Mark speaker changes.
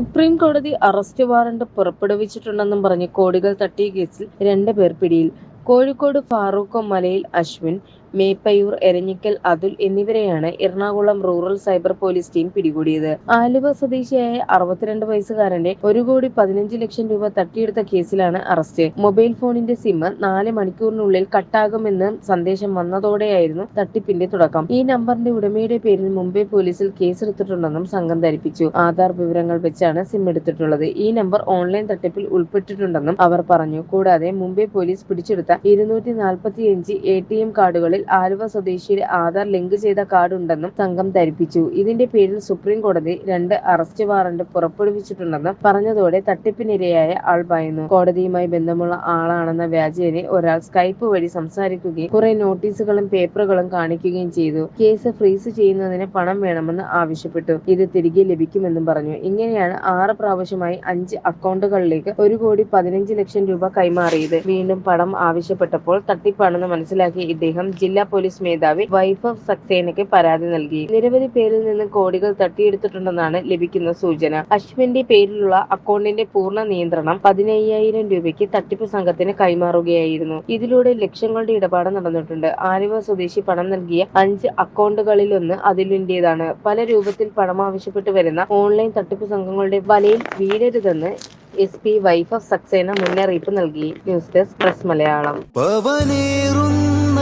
Speaker 1: Supreme കോടതി arrest warrant പുറപ്പെടുവിച്ചിട്ടുണ്ടെന്നും പറഞ്ഞ് കോടികൾ തട്ടിയ കേസിൽ രണ്ട് പേർ പിടിയിൽ. കോഴിക്കോട് ഫാറൂഖ് മലയിൽ അശ്വിൻ മേപ്പയൂർ എരഞ്ഞിക്കൽ അതുൽ എന്നിവരെയാണ് Ernakulam rural cyber police team പിടികൂടിയത്. ആലുവ സ്വദേശിയായ അറുപത്തിരണ്ട് വയസ്സുകാരന്റെ ഒരു കോടി പതിനഞ്ച് ലക്ഷം രൂപ തട്ടിയെടുത്ത കേസിലാണ് അറസ്റ്റ്. മൊബൈൽ ഫോണിന്റെ സിം നാല് മണിക്കൂറിനുള്ളിൽ കട്ടാകുമെന്ന് സന്ദേശം വന്നതോടെയായിരുന്നു തട്ടിപ്പിന്റെ തുടക്കം. ഈ നമ്പറിന്റെ ഉടമയുടെ പേരിൽ മുംബൈ പോലീസിൽ കേസെടുത്തിട്ടുണ്ടെന്നും സംഘം ധരിപ്പിച്ചു. ആധാർ വിവരങ്ങൾ വെച്ചാണ് സിം എടുത്തിട്ടുള്ളത്. ഈ നമ്പർ ഓൺലൈൻ തട്ടിപ്പിൽ ഉൾപ്പെട്ടിട്ടുണ്ടെന്നും അവർ പറഞ്ഞു. കൂടാതെ മുംബൈ പോലീസ് പിടിച്ചെടുത്ത ഇരുന്നൂറ്റി നാൽപ്പത്തിയഞ്ച് എ ടി എം കാർഡുകളിൽ ആലുവ സ്വദേശിയുടെ ആധാർ ലിങ്ക് ചെയ്ത കാർഡ് ഉണ്ടെന്നും സംഘം ധരിപ്പിച്ചു. ഇതിന്റെ പേരിൽ സുപ്രീം കോടതി രണ്ട് അറസ്റ്റ് വാറന്റ് പുറപ്പെടുവിച്ചിട്ടുണ്ടെന്നും പറഞ്ഞതോടെ തട്ടിപ്പിനിരയായ ആൾ ഭയന്നു. കോടതിയുമായി ബന്ധമുള്ള ആളാണെന്ന വ്യാജേനെ ഒരാൾ സ്കൈപ്പ് വഴി സംസാരിക്കുകയും കുറെ നോട്ടീസുകളും പേപ്പറുകളും കാണിക്കുകയും ചെയ്തു. കേസ് ഫ്രീസ് ചെയ്യുന്നതിന് പണം വേണമെന്ന് ആവശ്യപ്പെട്ടു. ഇത് തിരികെ ലഭിക്കുമെന്നും പറഞ്ഞു. ഇങ്ങനെയാണ് ആറ് പ്രാവശ്യമായി അഞ്ച് അക്കൗണ്ടുകളിലേക്ക് ഒരു കോടി പതിനഞ്ച് ലക്ഷം രൂപ കൈമാറിയത്. വീണ്ടും പണം ആവശ്യപ്പെട്ടപ്പോൾ തട്ടിപ്പാണെന്ന് മനസ്സിലാക്കിയ ഇദ്ദേഹം ജില്ലാ പോലീസ് മേധാവി വൈഭവ് സക്സേനയ്ക്ക് പരാതി നൽകി. നിരവധി പേരിൽ നിന്ന് കോടികൾ തട്ടിയെടുത്തിട്ടുണ്ടെന്നാണ് ലഭിക്കുന്ന സൂചന. അശ്വിന്റെ പേരിലുള്ള അക്കൗണ്ടിന്റെ പൂർണ നിയന്ത്രണം പതിനയ്യായിരം രൂപയ്ക്ക് തട്ടിപ്പ് സംഘത്തിന് കൈമാറുകയായിരുന്നു. ഇതിലൂടെ ലക്ഷങ്ങളുടെ ഇടപാട് നടന്നിട്ടുണ്ട്. ആലുവ സ്വദേശി പണം നൽകിയ അഞ്ച് അക്കൗണ്ടുകളിലൊന്ന് അതിലിന്റേതാണ് പല രൂപത്തിൽ പണം ആവശ്യപ്പെട്ട് വരുന്ന ഓൺലൈൻ തട്ടിപ്പ് സംഘങ്ങളുടെ വലയിൽ വീഴരുതെന്ന് S P Vaibhav Saxena മുന്നറിയിപ്പ് നൽകി. News desk press Malayalam.